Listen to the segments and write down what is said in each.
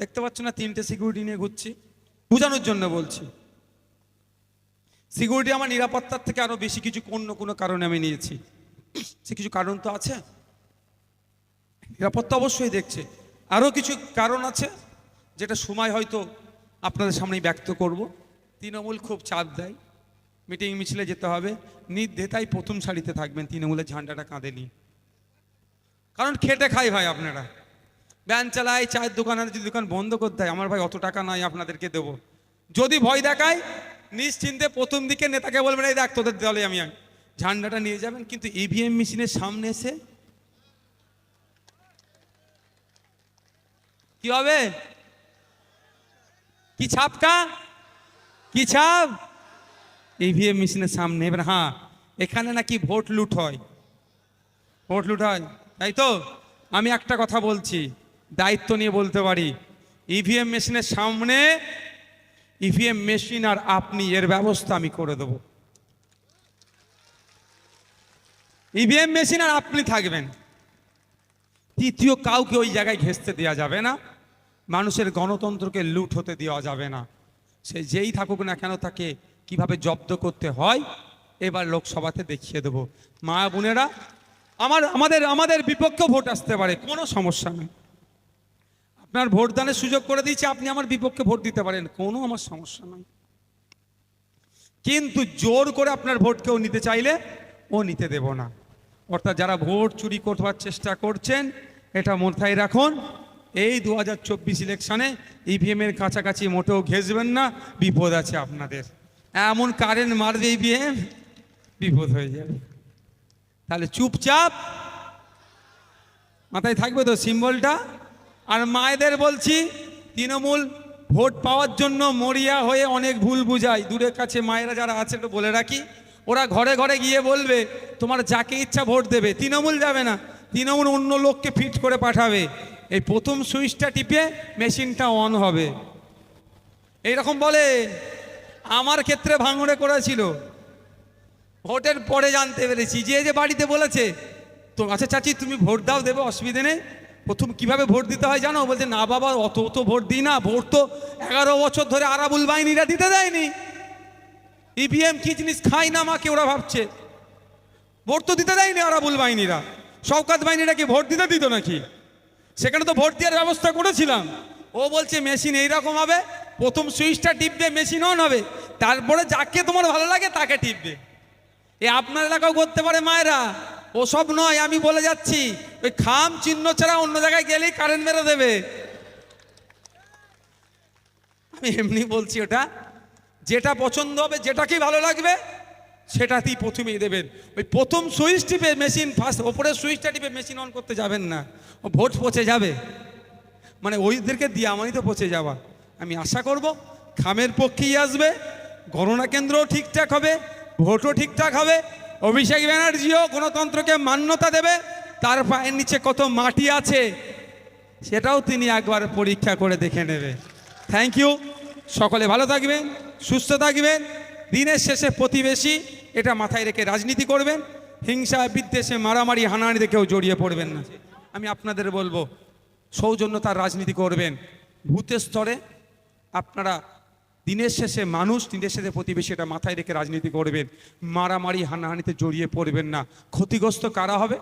দেখতে পাচ্ছ না, তিনটে সিকিউরিটি নিয়ে ঘুরছি। বোঝানোর জন্য বলছি। সিকিউরিটি আমার নিরাপত্তার থেকে আরও বেশি কিছু অন্য কোনো কারণে আমি নিয়েছি। সে কিছু কারণ তো আছে। নিরাপত্তা অবশ্যই দেখছে। আরও কিছু কারণ আছে, যেটা সময় হয়তো আপনাদের সামনেই ব্যক্ত করব। তৃণমূল খুব চাপ দেয়। মিটিং মিছিলে যেতে হবে। নির্দেতাই প্রথম সারিতে থাকবেন, তৃণমূলের ঝান্ডাটা কাঁধে নিয়ে। কারণ খেটে খাই ভাই আপনারা। ব্যান চালায়, চায়ের দোকান যদি দোকান বন্ধ করতে হয়, আমার ভাই অত টাকা নয় আপনাদেরকে দেবো। যদি ভয় দেখায়, নিশ্চিন্তে প্রথম দিকে নেতাকে বলবেন, এই দেখ, তোদের দলে আমি আমি ঝান্ডাটা নিয়ে যাবেন, কিন্তু ইভিএম মেশিনের সামনে এসে কি হবে? কি ছাপকা? কি ছাপ? ইভিএম মেশিনের সামনে এবার হ্যাঁ এখানে নাকি ভোট লুট হয়। ভোট লুট হয়, তাই তো? আমি একটা কথা বলছি। দায়িত্ব নিয়ে বলতে পারি। ইভিএম মেশিনের সামনে ইভিএম মেশিন আর আপনি এর ব্যবস্থা আমি করে দেবো। ইভিএম মেশিন আর আপনি থাকবেন। তৃতীয় কাউকে ওই জায়গায় ঘেঁচতে দেওয়া যাবে না। মানুষের গণতন্ত্রকে লুট হতে দেওয়া যাবে না। সে যেই থাকুক না কেন তাকে কীভাবে জব্দ করতে হয়, এবার লোকসভাতে দেখিয়ে দেবো। মা বোনেরা, আমার, আমাদের আমাদের বিপক্ষে ভোট আসতে পারে, কোনো সমস্যা নেই। আপনার ভোটদানের সুযোগ করে দিয়েছি, আপনি আমার বিপক্ষে ভোট দিতে পারেন। কোনো আমার সমস্যা নাই। কিন্তু জোর করে আপনার ভোট কেউ নিতে চাইলে, ও নিতে দেব না। অর্থাৎ যারা ভোট চুরি করবার চেষ্টা করছেন, এটা মাথায় রাখুন। এই দু হাজার চব্বিশ ইলেকশনে ইভিএমের কাছাকাছি মোটেও ঘেসবেন না, বিপদ আছে আপনাদের। এমন কারেন্ট মারবে ইভিএম বিপদ হয়ে যাবে। তাহলে চুপচাপ, মাথায় থাকবে তো সিম্বলটা? আর মায়েদের বলছি, তৃণমূল ভোট পাওয়ার জন্য মরিয়া হয়ে অনেক ভুল বুঝায়। দূরের কাছে মায়েরা যারা আছে, একটু বলে রাখি। ওরা ঘরে ঘরে গিয়ে বলবে, তোমার যাকে ইচ্ছা ভোট দেবে। তৃণমূল যাবে না। তৃণমূল অন্য লোককে ফিট করে পাঠাবে। এই প্রথম সুইচটা টিপে মেশিনটা অন হবে। এইরকম বলে, আমার ক্ষেত্রে ভাঙড়ে করেছিল। ভোটের পরে জানতে পেরেছি। যে যে বাড়িতে বলেছে, তো আচ্ছা চাচি, তুমি ভোট দাও, দেবে, অসুবিধে নেই। প্রথম কীভাবে ভোট দিতে হয় জানো? বলছে, না বাবা, অত অত ভোট দিই না। ভোট তো এগারো বছর ধরে আরাবুল বাহিনীরা দিতে দেয়নি। ইভিএম কি জিনিস খাই না মাকে ওরা ভাবছে? ভোট তো দিতে দেয়নি আরাবুল বাহিনীরা। শওকাত বাহিনীরা কি ভোট দিতে দিত নাকি? সেখানে তো ভোট দেওয়ার ব্যবস্থা করেছিলাম। ও বলছে, মেশিন এইরকম হবে। প্রথম সুইচটা টিপবে, মেশিন অন হবে। তারপরে যাকে তোমার ভালো লাগে তাকে টিপবে। এ আপনার এলাকাও করতে পারে মায়েরা। ওসব নয়, আমি বলে যাচ্ছি, ওই খাম চিহ্ন ছাড়া অন্য জায়গায় গেলেই কারেন্ট মেরে দেবে। আমি এমনি বলছি ওটা, যেটা পছন্দ হবে, যেটাকেই ভালো লাগবে, সেটাতেই প্রথমেই দেবেন। ওই প্রথম সুইচ টিপে মেশিন ফার্স্ট ওপরের সুইচটা টিপে মেশিন অন করতে যাবেন না। ও ভোট পচে যাবে। মানে ওইদেরকে দিয়ে আমারই তো পচে যাওয়া। আমি আশা করব খামের পক্ষেই আসবে, গণনা কেন্দ্রও ঠিকঠাক হবে, ভোটও ঠিকঠাক হবে অভিষেক ব্যানার্জিও গণতন্ত্রকে মান্যতা দেবে, তার পায়ের নিচে কত মাটি আছে, সেটাও তিনি একবার পরীক্ষা করে দেখে নেবে। থ্যাংক ইউ সকলে ভালো থাকবেন, সুস্থ থাকবেন, দিনের শেষে প্রতিবেশী, এটা মাথায় রেখে রাজনীতি করবেন, হিংসা, বিদ্বেষে মারামারি, হানাহানিতে কেউ জড়িয়ে পড়বেন না। আমি আপনাদের বলব, সৌজন্যতার রাজনীতি করবেন, ভূতের স্তরে আপনারা দিনের শেষে মানুষ দিনের শেষে প্রতিবেশী এটা মাথায় রেখে রাজনীতি করবেন, মারামারি, হানাহানিতে জড়িয়ে পড়বেন না। ক্ষতিগ্রস্ত কারা হবে?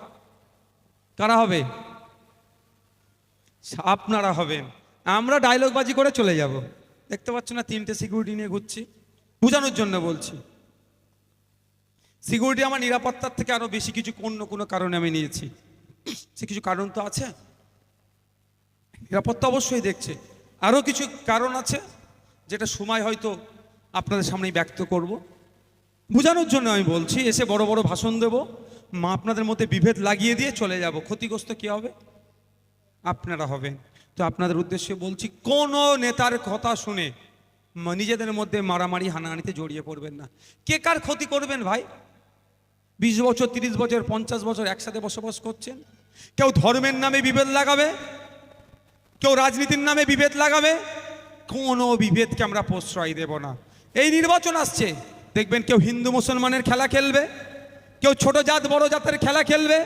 কারা হবে? আপনারা হবেন। আমরা ডায়লগবাজি করে চলে যাব। দেখতে পাচ্ছ না, তিনটে সিকিউরিটি নিয়ে ঘুরছি। বোঝানোর জন্য বলছি। সিকিউরিটি আমার নিরাপত্তার থেকে আরও বেশি কিছু অন্য কোনো কারণে আমি নিয়েছি। সে কিছু কারণ তো আছে? নিরাপত্তা অবশ্যই দেখছে। আরও কিছু কারণ আছে? যেটা সময় হয়তো আপনাদের সামনেই ব্যক্ত করব। বোঝানোর জন্য আমি বলছি, এসে বড় বড় ভাষণ দেব। মা আপনাদের মধ্যে বিভেদ লাগিয়ে দিয়ে চলে যাব। ক্ষতিগ্রস্ত কে হবে? আপনারা হবেন। তো আপনাদের উদ্দেশ্যে বলছি, কোন নেতার কথা শুনে নিজেদের মধ্যে মারামারি, হানাহানিতে জড়িয়ে পড়বেন না। কে কার ক্ষতি করবেন ভাই? বিশ বছর, তিরিশ বছর, পঞ্চাশ বছর একসাথে বসবাস করছেন? কেউ ধর্মের নামে বিভেদ লাগাবে? কেউ রাজনীতির নামে বিভেদ লাগাবে? কোনো বিভেদকে আমরা প্রশ্রয় দেব না। এই নির্বাচন আসছে। দেখবেন কেউ হিন্দু মুসলমানের খেলা খেলবে, কেউ ছোট জাত, বড় জাতের খেলা খেলবে,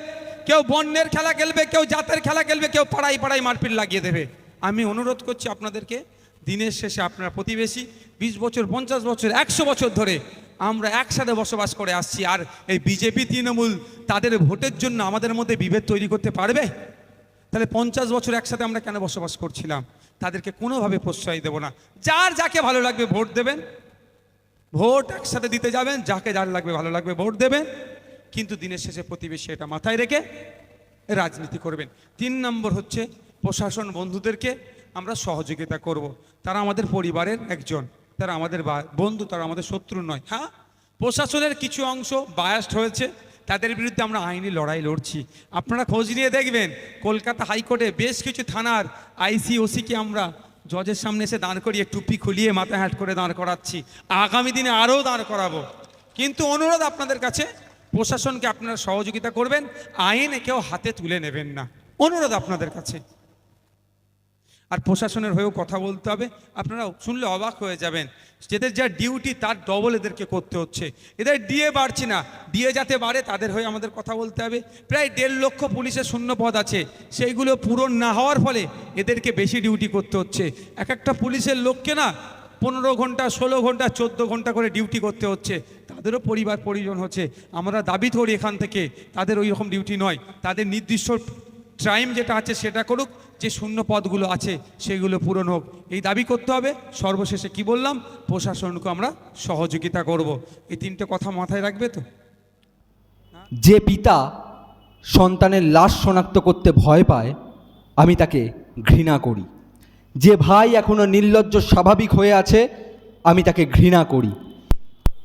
কেউ বন্যের খেলা খেলবে, কেউ জাতের খেলা খেলবে, কেউ পাড়াই পাড়াই মারপিট লাগিয়ে দেবে। আমি অনুরোধ করছি আপনাদেরকে, দিনের শেষে আপনারা প্রতিবেশী, বিশ বছর, পঞ্চাশ বছর, একশো বছর ধরে আমরা একসাথে বসবাস করে আসছি। আর এই বিজেপি, তৃণমূল, তাদের ভোটের জন্য আমাদের মধ্যে বিভেদ তৈরি করতে পারবে? তাহলে পঞ্চাশ বছর একসাথে আমরা কেন বসবাস করছিলাম? তাদেরকে কোনোভাবে প্রশ্রয় দেব না। যার যাকে ভালো লাগবে ভোট দেবেন। ভোট একসাথে দিতে যাবেন, যাকে যার লাগবে ভালো লাগবে ভোট দেবেন। কিন্তু দিনের শেষে প্রতিবেশী এটা মাথায় রেখে রাজনীতি করবেন। তিন নম্বর হচ্ছে প্রশাসন বন্ধুদেরকে আমরা সহযোগিতা করব। তারা আমাদের পরিবারের একজন, তারা আমাদের বন্ধু, তারা আমাদের শত্রু নয়। হ্যাঁ? প্রশাসনের কিছু অংশ বায়াস্ট হয়েছে। তাদের বিরুদ্ধে আমরা আইনি লড়াই লড়ছি। আপনারা খোঁজ নিয়ে দেখবেন, কলকাতা হাইকোর্টে বেশ কিছু থানার আইসিওসিকে আমরা জজের সামনে এসে দাঁড় করিয়ে টুপি খুলিয়ে মাথা হ্যাট করে দাঁড় করাচ্ছি। আগামী দিনে আরও দাঁড় করাবো। কিন্তু অনুরোধ আপনাদের কাছে, প্রশাসনকে আপনারা সহযোগিতা করবেন, আইনে কেউ হাতে তুলে নেবেন না। অনুরোধ আপনাদের কাছে। আর প্রশাসনের হয়েও কথা বলতে হবে। আপনারা শুনলে অবাক হয়ে যাবেন যেদের যা ডিউটি তার ডবল এদেরকে করতে হচ্ছে। এদের ডিএ বাড়ছে না। ডিএ যাতে বাড়ে, তাদের হয়ে আমাদের কথা বলতে হবে। প্রায় দেড় লক্ষ পুলিশের শূন্য পদ আছে। সেইগুলো পূরণ না হওয়ার ফলে এদেরকে বেশি ডিউটি করতে হচ্ছে। এক একটা পুলিশের লোককে না পনেরো ঘণ্টা, ষোলো ঘণ্টা, চোদ্দ ঘণ্টা করে ডিউটি করতে হচ্ছে। তাদেরও পরিবার পরিজন হচ্ছে। আমরা দাবি করি এখান থেকে, তাদের ওই রকম ডিউটি নয়। তাদের নির্দিষ্ট টাইম যেটা আছে সেটা করুক। যে শূন্য পদগুলো আছে, সেগুলো পূরণ হোক। এই দাবি করতে হবে। সর্বশেষে কি বললাম? প্রশাসনকে আমরা সহযোগিতা করব। এই তিনটে কথা মাথায় রাখবে তো? যে পিতা সন্তানের লাশ শনাক্ত করতে ভয় পায়, আমি তাকে ঘৃণা করি। যে ভাই এখনও নির্লজ্জ, স্বাভাবিক হয়ে আছে, আমি তাকে ঘৃণা করি।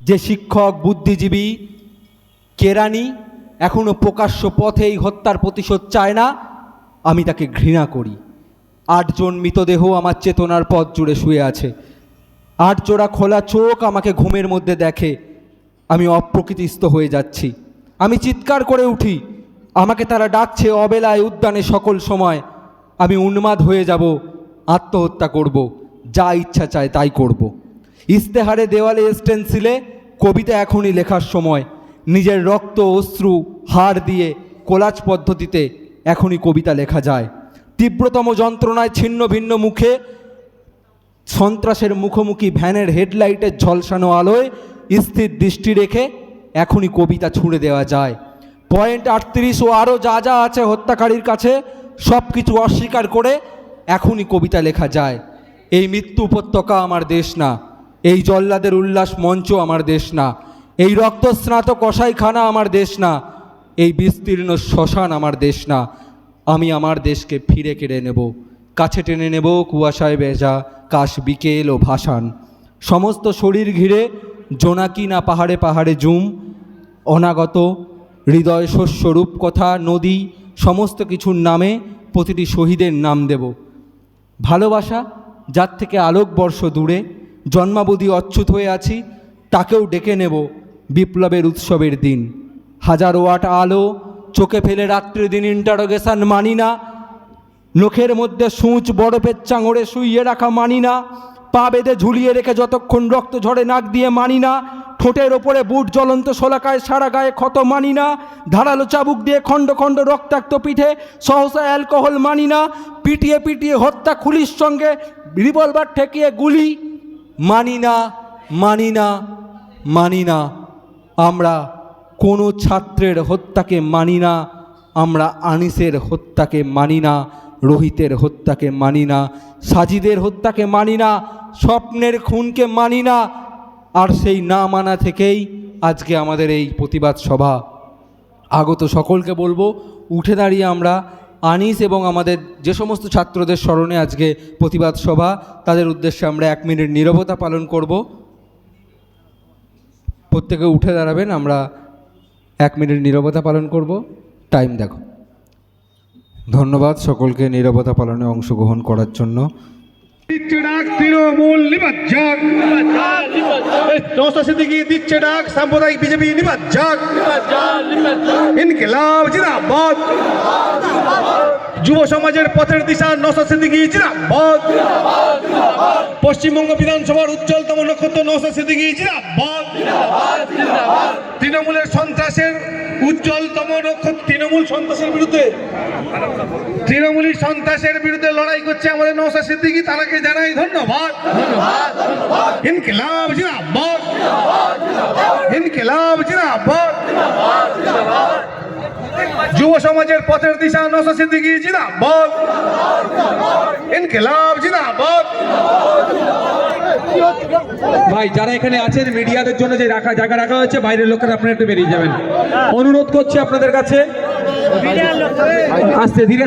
যে শিক্ষক, বুদ্ধিজীবী, কেরানি এখনও প্রকাশ্য পথে এই হত্যার প্রতিশোধ চায় না আমি তাকে ঘৃণা করি। আটজন মৃতদেহ আমার চেতনার পথ জুড়ে শুয়ে আছে। আট জোড়া খোলা চোখ আমাকে ঘুমের মধ্যে দেখে। আমি অপ্রকৃতিস্থ হয়ে যাচ্ছি। আমি চিৎকার করে উঠি। আমাকে তারা ডাকছে অবেলায় উদ্যানে সকল সময়। আমি উন্মাদ হয়ে যাব, আত্মহত্যা করব, যা ইচ্ছা চায় তাই করব। ইস্তেহারে দেওয়ালে স্টেন্সিলে কবিতা এখনই লেখার সময়। নিজের রক্ত, অশ্রু, হাড় দিয়ে কোলাজ পদ্ধতিতে এখনই কবিতা লেখা যায়। তীব্রতম যন্ত্রণায় ছিন্ন ভিন্ন মুখে সন্ত্রাসের মুখোমুখি ভ্যানের হেডলাইটের ঝলসানো আলোয় স্থির দৃষ্টি রেখে এখনই কবিতা ছুঁড়ে দেওয়া যায়। পয়েন্ট আটত্রিশ ও আরও যা যা আছে হত্যাকারীর কাছে সব কিছু অস্বীকার করে এখনই কবিতা লেখা যায়। এই মৃত্যু উপত্যকা আমার দেশ না, এই জল্লাদের উল্লাস মঞ্চ আমার দেশ না, এই রক্তস্নাত কসাইখানা আমার দেশ না এই বিস্তীর্ণ শ্মশান আমার দেশ না, আমি আমার দেশকে ফিরে কেড়ে নেব। কাছে টেনে নেব কুয়াশায় ভেজা কাশ বিকেল ও ভাসান। সমস্ত শরীর ঘিরে জোনাকি না পাহাড়ে পাহাড়ে জুম, অনাগত হৃদয় শস্য রূপকথা, নদী, সমস্ত কিছুর নামে প্রতিটি শহীদের নাম দেব। ভালোবাসা যার থেকে আলোকবর্ষ দূরে, জন্মাবধি অচ্যুত হয়ে আছি, তাকেও ডেকে নেব বিপ্লবের উৎসবের দিন। হাজারো ওয়াট আলো, চোখে ফেলে রাত্রি দিন ইন্টারোগেশন মানি না, নখের মধ্যে সূচ বরফের চাঙড়ে শুইয়ে রাখা মানি না, পা বেঁধে ঝুলিয়ে রেখে যতক্ষণ রক্ত ঝরে নাক দিয়ে মানি না, ঠোঁটের ওপরে বুট জ্বলন্ত শোলাকায় সারা গায়ে ক্ষত মানি না, ধারালো চাবুক দিয়ে খণ্ড খণ্ড রক্তাক্ত পিঠে সহসা অ্যালকোহল মানি না, পিটিয়ে পিটিয়ে হত্যা খুলির সঙ্গে রিভলভার ঠেকিয়ে গুলি। মানি না মানি না মানি না, আমরা কোনো ছাত্রের হত্যাকে মানি না। আমরা আনিসের হত্যাকে মানি না, রোহিতের হত্যাকে মানি না, সাজিদের হত্যাকে মানি না, স্বপ্নের খুনকে মানি না। আর সেই না মানা থেকেই আজকে আমাদের এই প্রতিবাদ সভা। আগত সকলকে বলব, উঠে দাঁড়িয়ে আমরা আনিস এবং আমাদের যে সমস্ত ছাত্রদের স্মরণে আজকে প্রতিবাদ সভা, তাদের উদ্দেশ্যে আমরা এক মিনিট নীরবতা পালন করব। প্রত্যেকে উঠে দাঁড়াবেন, আমরা এক মিনিট নীরবতা পালন করব টাইম দেখো। ধন্যবাদ সকলকে নীরবতা পালনে অংশগ্রহণ করার জন্য। দিচ্ছে ডাক, তৃণমূল সিদ্দিকি দিচ্ছে ডাক, সাম্প্রদায়িক বিজেপি ইনকিলাব, জিন্দাবাদ। যুব সমাজের পথের দিশা নৌসা সিদ্দিকি জিন্দাবাদ। পশ্চিমবঙ্গ বিধানসভার উজ্জ্বলতম নক্ষত্র নৌসা সিদ্দিকি জিন্দাবাদ। তৃণমূলের সন্ত্রাসের উজ্জ্বলতম নক্ষত্র তৃণমূল সন্ত্রাসের বিরুদ্ধে। তৃণমূলী সন্ত্রাসের বিরুদ্ধে লড়াই করছে আমাদের নৌসা সিদ্দিকি, তারাকে জানাই ধন্যবাদ। ইনকিলাব জিন্দাবাদ। ইনকিলাব জিন্দাবাদ। যুব সমাজের পথের দিশা নৌসা সিদ্দিকি জিন্দাবাদ। ইনকিলাব জিন্দাবাদ। ভাই যারা এখানে আছেন মিডিয়াদের জন্য যে রাখা জায়গা রাখা হয়েছে বাইরের লোকেরা আপনারা একটু বেরিয়ে যাবেন। অনুরোধ করছি আপনাদের কাছে। আসতে ধীরে